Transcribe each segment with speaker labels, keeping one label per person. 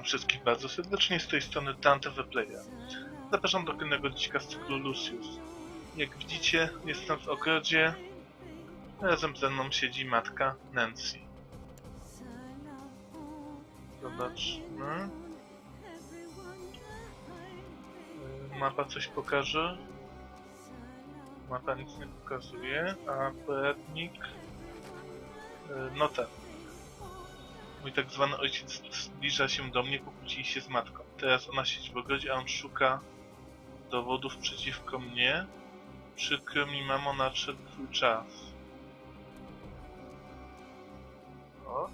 Speaker 1: Witam wszystkich bardzo serdecznie, z tej strony Dante Weplaya. Zapraszam do kolejnego dzika z cyklu Lucius. Jak widzicie, jestem w ogrodzie. Razem ze mną siedzi matka Nancy. Zobaczmy. Y, Mapa coś pokaże. Mapa nic nie pokazuje, a poradnik... y, No tak. Mój tak zwany ojciec zbliża się do mnie, pokłócili się z matką. Teraz ona siedzi w ogrodzie, a on szuka dowodów przeciwko mnie. Przykro mi, mamo, nadszedł twój czas. O.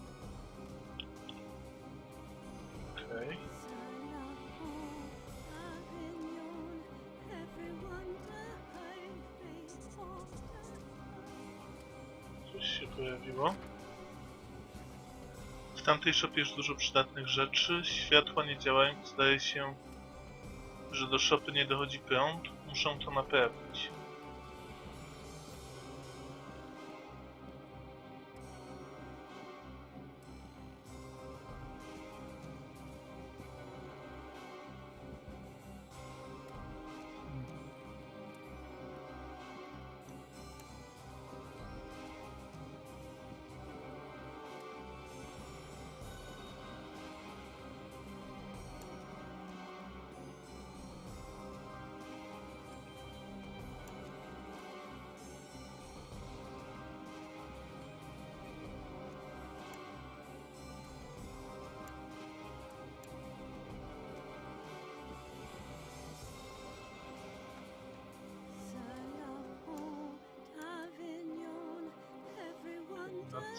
Speaker 1: Okej. Coś się pojawiło. Tamtej szopie jest dużo przydatnych rzeczy. Światła nie działają. Zdaje się, że do szopy nie dochodzi prąd. Muszę to naprawić.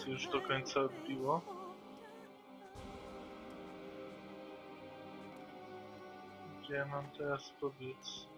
Speaker 1: Już do końca odbiło. Gdzie ja mam teraz pobiec?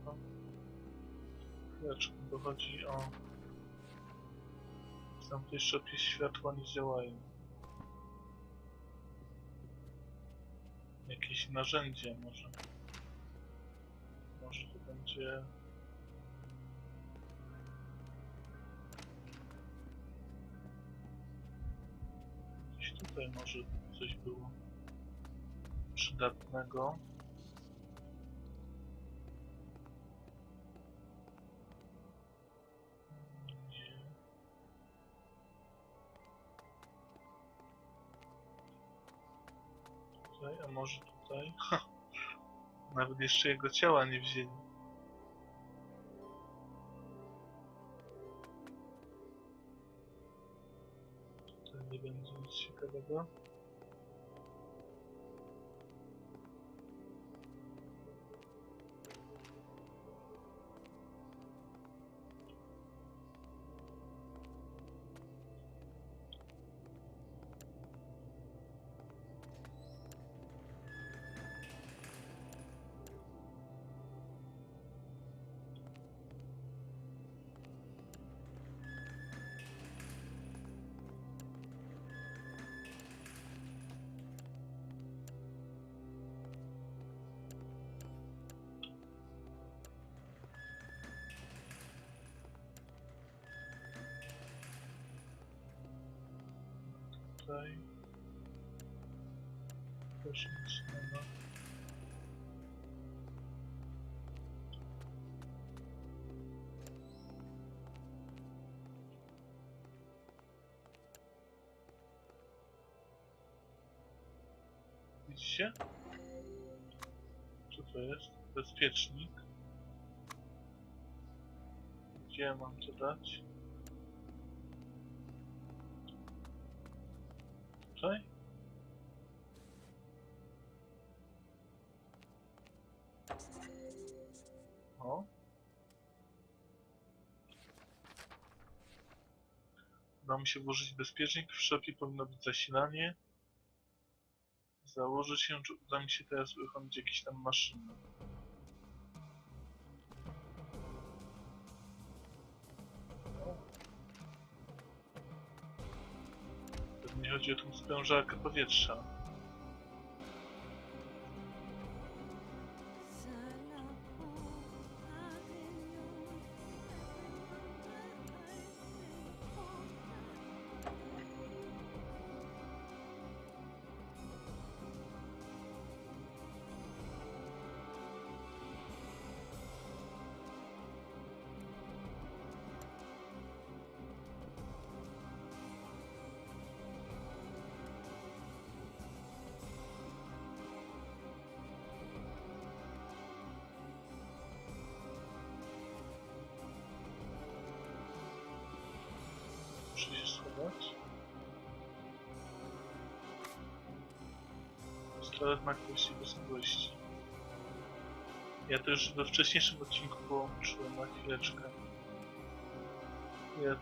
Speaker 2: Spróbuję. Chwileczkę, bo chodzi o... W tamtej szopie światła nie działają. Jakieś narzędzie może. Może to będzie... Gdzieś tutaj może coś było przydatnego. Tutaj, a może tutaj? Ha! Nawet jeszcze jego ciała nie wzięli. Tutaj nie będzie nic ciekawego.
Speaker 1: Tutaj. Też nic nie ma. Widzicie? Co to jest? Bezpiecznik. Gdzie mam to dać? Tutaj? O. Uda mi się włożyć bezpiecznik. W szopie powinno być zasilanie. Założę się, czy uda mi się teraz uruchomić jakieś tam maszyny. Chodzi o tą sprężarkę powietrza. Muszę się schować. Pistolet ma kwestię wysokości. Ja to już we wcześniejszym odcinku połączyłem na chwileczkę. Ja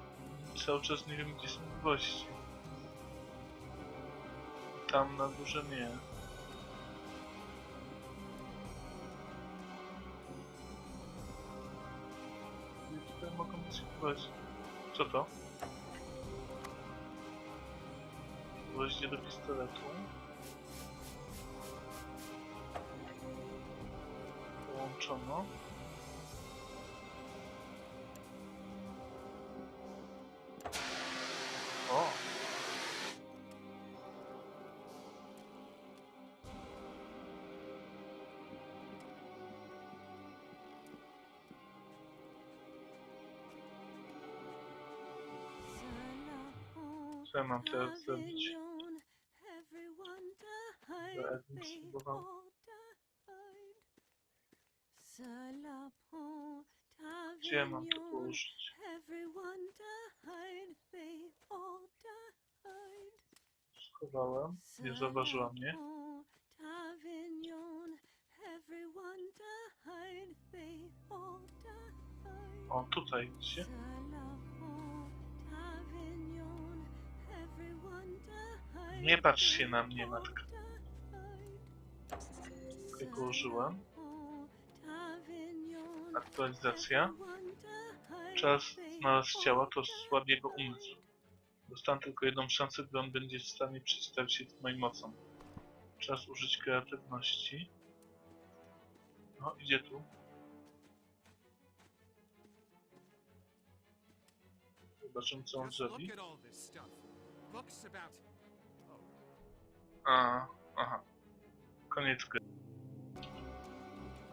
Speaker 1: cały czas nie wiem gdzie są gości. Tam na górze nie. I tutaj mogą być gości. Co to? Gwoździe do pistoletu. Połączono. O! Co ja mam teraz zrobić? Gdzie ja mam to położyć? Schowałem. Nie zauważyła mnie. O, tutaj, widzicie? Nie patrz się na mnie, matka. Położyłem. Aktualizacja. Czas znalazł ciała to słabiego umysłu. Dostałem tylko jedną szansę, gdy on będzie w stanie przeciwstawić się moim mocom. Czas użyć kreatywności. No, idzie tu. Zobaczymy, co on zrobi. A, aha. Koniec gry.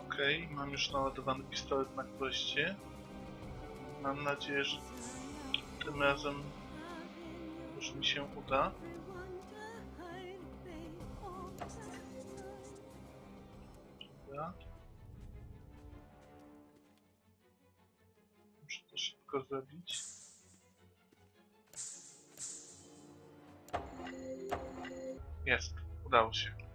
Speaker 1: Okej, mam już naładowany pistolet na gwoździe. Mam nadzieję, że tym razem już mi się uda. Dobra. Muszę to szybko zrobić. Jest, udało się.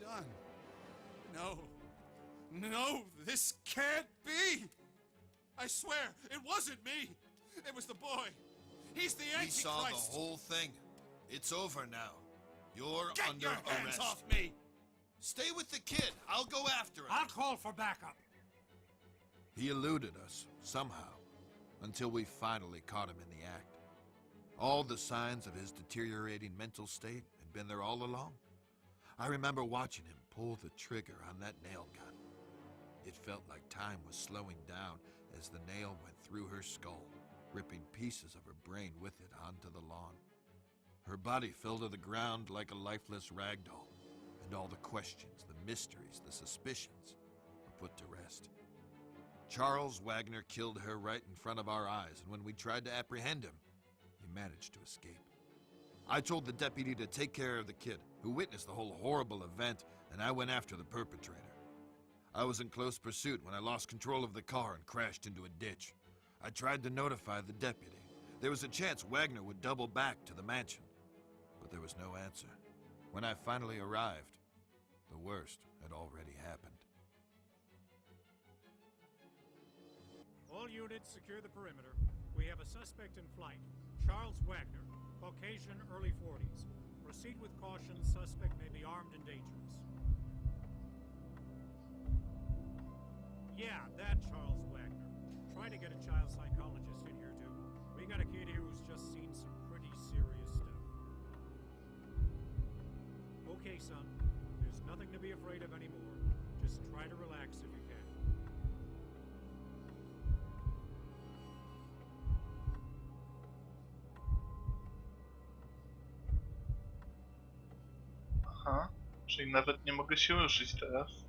Speaker 3: Done? No. No, this can't be! I swear, it wasn't me! It was the boy! He's the Antichrist!
Speaker 4: We saw the whole thing. It's over now. You're
Speaker 3: Get
Speaker 4: under
Speaker 3: your hands
Speaker 4: arrest.
Speaker 3: off me!
Speaker 4: Stay with the kid. I'll go after him.
Speaker 3: I'll call for backup.
Speaker 4: He eluded us, somehow, until we finally caught him in the act. All the signs of his deteriorating mental state had been there all along. I remember watching him pull the trigger on that nail gun. It felt like time was slowing down as the nail went through her skull, ripping pieces of her brain with it onto the lawn. Her body fell to the ground like a lifeless rag doll, and all the questions, the mysteries, the suspicions were put to rest. Charles Wagner killed her right in front of our eyes, and when we tried to apprehend him, he managed to escape. I told the deputy to take care of the kid, who witnessed the whole horrible event, and I went after the perpetrator. I was in close pursuit when I lost control of the car and crashed into a ditch. I tried to notify the deputy. There was a chance Wagner would double back to the mansion, but there was no answer. When I finally arrived, the worst had already happened.
Speaker 5: All units secure the perimeter. We have a suspect in flight. Charles Wagner, Caucasian, early 40s. Proceed with caution. Suspect may be armed and dangerous. Yeah, that Charles Wagner. Try to get a child psychologist in here, too. We got a kid here who's just seen some pretty serious stuff. Okay, son. There's nothing to be afraid of anymore. Just try to relax if you
Speaker 1: czyli nawet nie mogę się ruszyć teraz.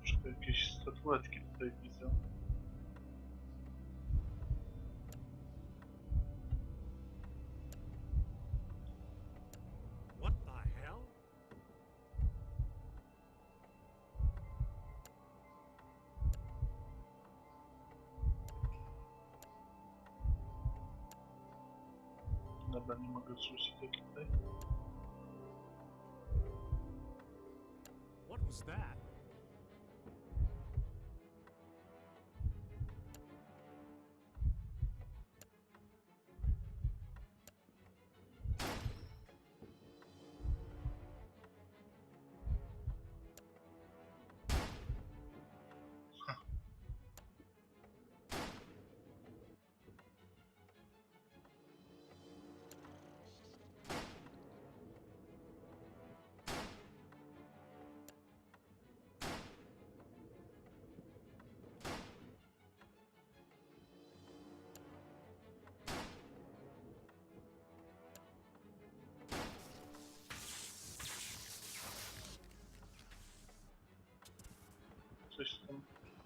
Speaker 1: Może jakieś statuetki tutaj widzę. Dobra, nie mogę zrzucić tutaj.
Speaker 5: What was that?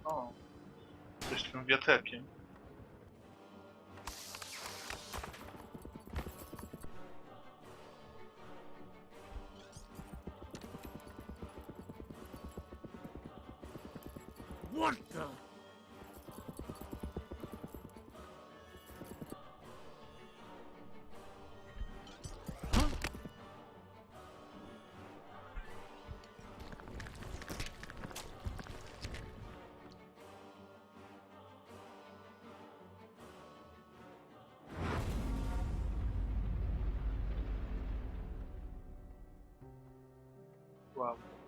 Speaker 1: O! Coś tym wiatrakiem. problem.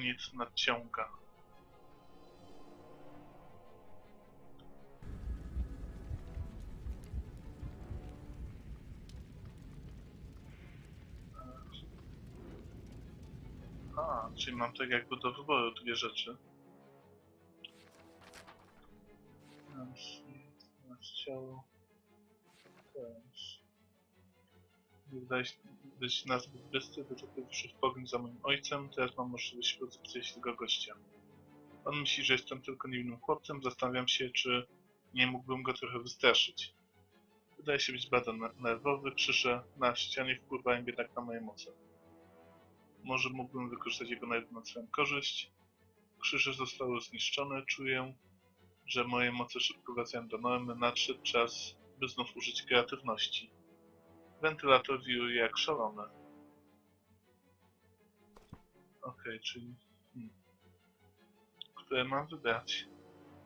Speaker 1: koniec nadciąga. A, czyli mam tak jakby do wyboru dwie rzeczy. Ciało. Okay. Nazbyt bystry, bo tylko wyszedł w pogoń za moim ojcem. Teraz mam możliwość pozyskać tego gościa. On myśli, że jestem tylko niewinnym chłopcem. Zastanawiam się, czy nie mógłbym go trochę wystraszyć. Wydaje się być bardzo ne- nerwowy, krzyże na ścianie wpływają jednak na moje moce. Może mógłbym wykorzystać jego nerwy na swoją korzyść. Krzyże zostały zniszczone, czuję, że moje moce szybko wracają do normy. Nadszedł czas, by znów użyć kreatywności. Wentylator jak szalony. Okej, czyli... Hmm. Które mam wybrać?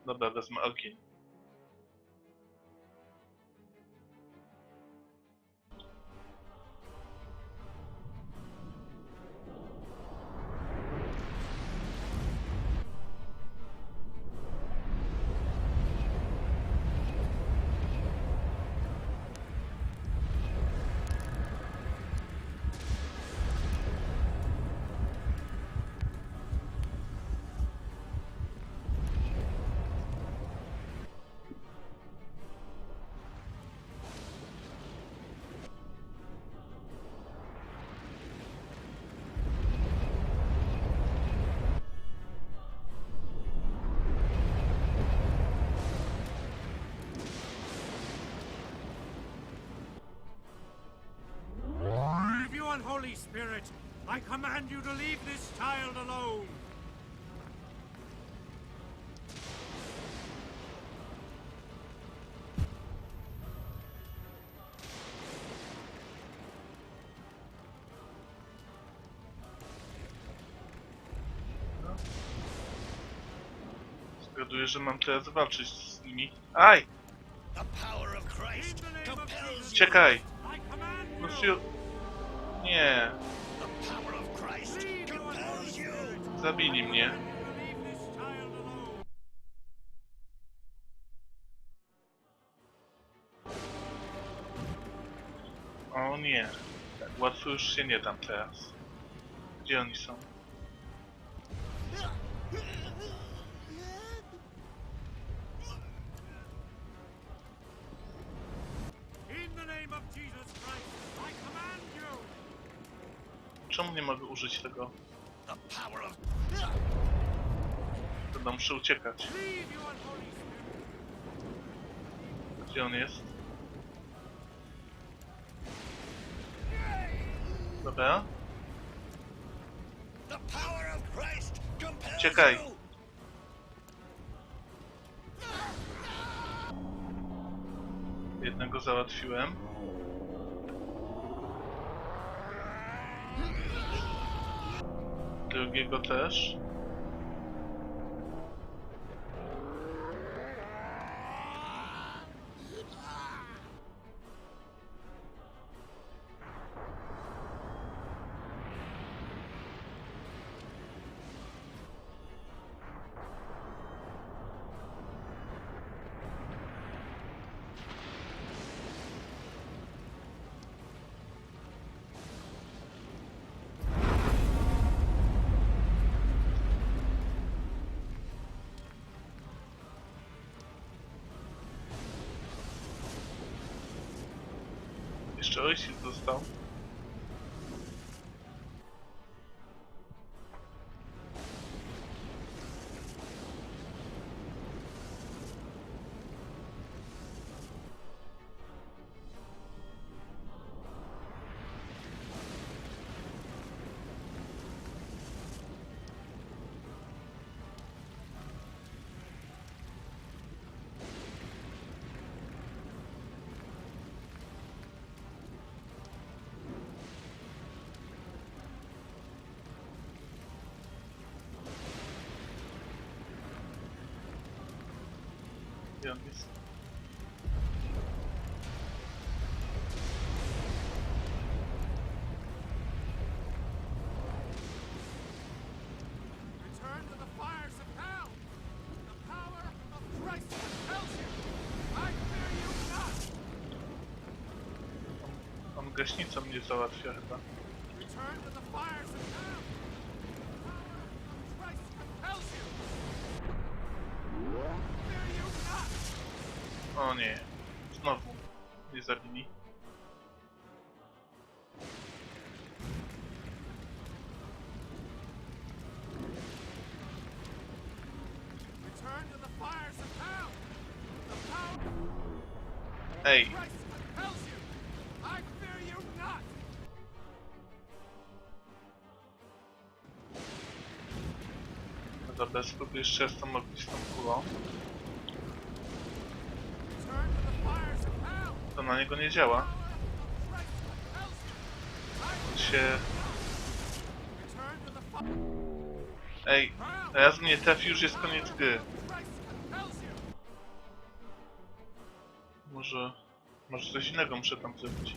Speaker 1: Dobra, wezmę ogień.
Speaker 5: Leave you unholy spirit! I command you to leave this child alone!
Speaker 1: Zgaduję, że mam teraz walczyć z nimi. Aj!
Speaker 6: The power
Speaker 1: Nie, zabili mnie. O nie. Tak łatwo już się nie dam teraz. Gdzie oni są? Czemu nie mogę użyć tego? Będę muszę uciekać. Gdzie on jest? Dobra.
Speaker 6: you.
Speaker 1: Jednego załatwiłem. Drugiego też. Jeszcze ojciec
Speaker 5: not!
Speaker 1: On gaśnicą mnie załatwia chyba.
Speaker 3: I fear you not!
Speaker 1: no dobra, spróbuję jeszcze raz tą ognistą kulą.
Speaker 3: Return to the fires of hell!
Speaker 1: To na niego nie działa. On się...
Speaker 3: To
Speaker 1: Ej, raz mnie trafi, już jest koniec gry. Może... Może coś innego muszę tam zrobić.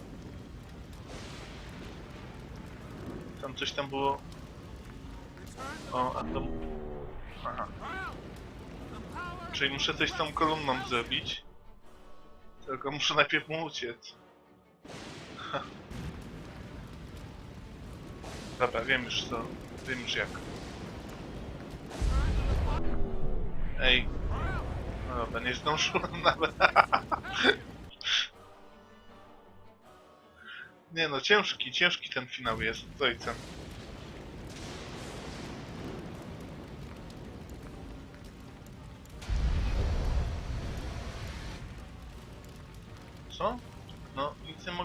Speaker 1: Tam coś tam było...
Speaker 3: To
Speaker 1: O, a tam... Aha. Czyli muszę coś z tą kolumną zrobić. Tylko muszę najpierw mu uciec. Dobra, wiem już co. Wiem już jak. Ej. No dobra, nie zdążyłem nawet. Nie no, ciężki, ciężki ten finał jest z ojcem.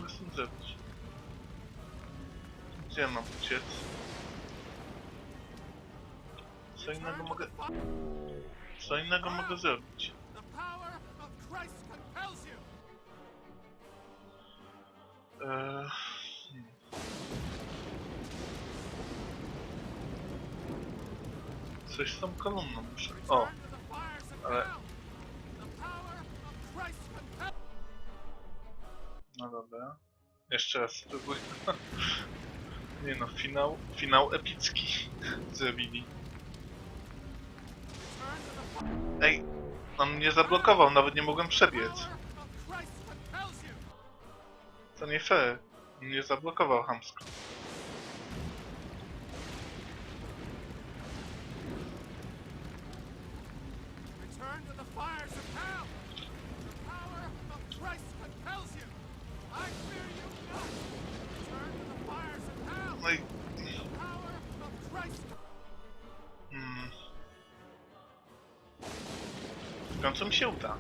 Speaker 1: Mogę z tym zrobić. Gdzie mam uciec? Co innego mogę... Co innego mogę zrobić? Eee... hmm. Coś z tą kolumną muszę... O, ale... No dobra. Jeszcze raz spróbuj. Nie no, finał... Finał epicki zrobili. Ej, on mnie zablokował, nawet nie mogłem przebiec. To nie fair. On mnie zablokował hamsko.
Speaker 3: Return to the fires of hell! The power of Christ compels you! I fear you not! Return to the fires of hell!
Speaker 1: No i...
Speaker 3: The power of Christ
Speaker 1: Mm. W końcu mi się uda.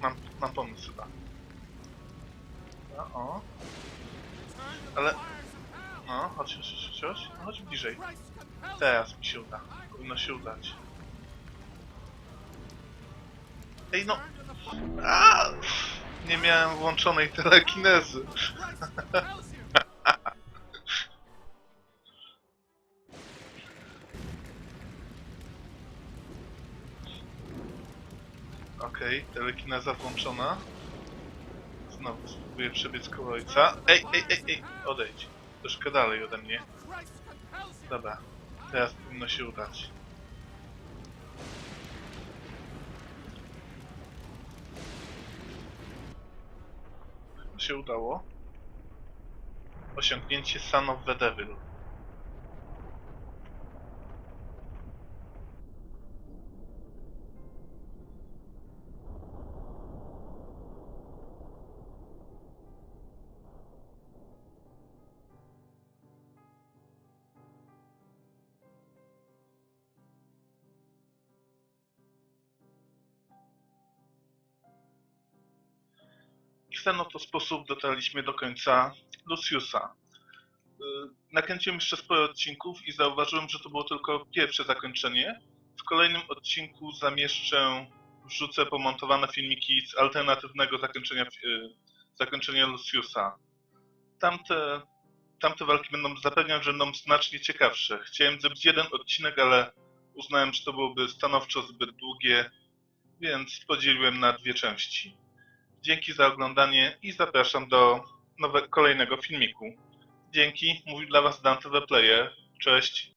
Speaker 1: Mam, mam pomysł chyba. No, o. Ale-! No, chodź, chodź, chodź, chodź. Chodź bliżej. Teraz mi się uda. Powinno się udać. Ej no! A! Nie miałem włączonej telekinezy. Okej, telekineza włączona. Znowu spróbuję przebiec koło ojca. Ej, ej, ej, ej! Odejdź. Troszkę dalej ode mnie. Dobra, teraz powinno się udać. Się udało. Osiągnięcie Son of the Devil. Ten oto sposób dotarliśmy do końca Luciusa. Y, Nakręciłem jeszcze sporo odcinków i zauważyłem, że to było tylko pierwsze zakończenie. W kolejnym odcinku zamieszczę, wrzucę pomontowane filmiki z alternatywnego zakończenia, y, zakończenia Luciusa. Tamte, tamte walki będą zapewniam, że będą znacznie ciekawsze. Chciałem zrobić jeden odcinek, ale uznałem, że to byłoby stanowczo zbyt długie, więc podzieliłem na dwie części. Dzięki za oglądanie i zapraszam do nowe, kolejnego filmiku. Dzięki, mówił dla Was Dante the Player. Cześć.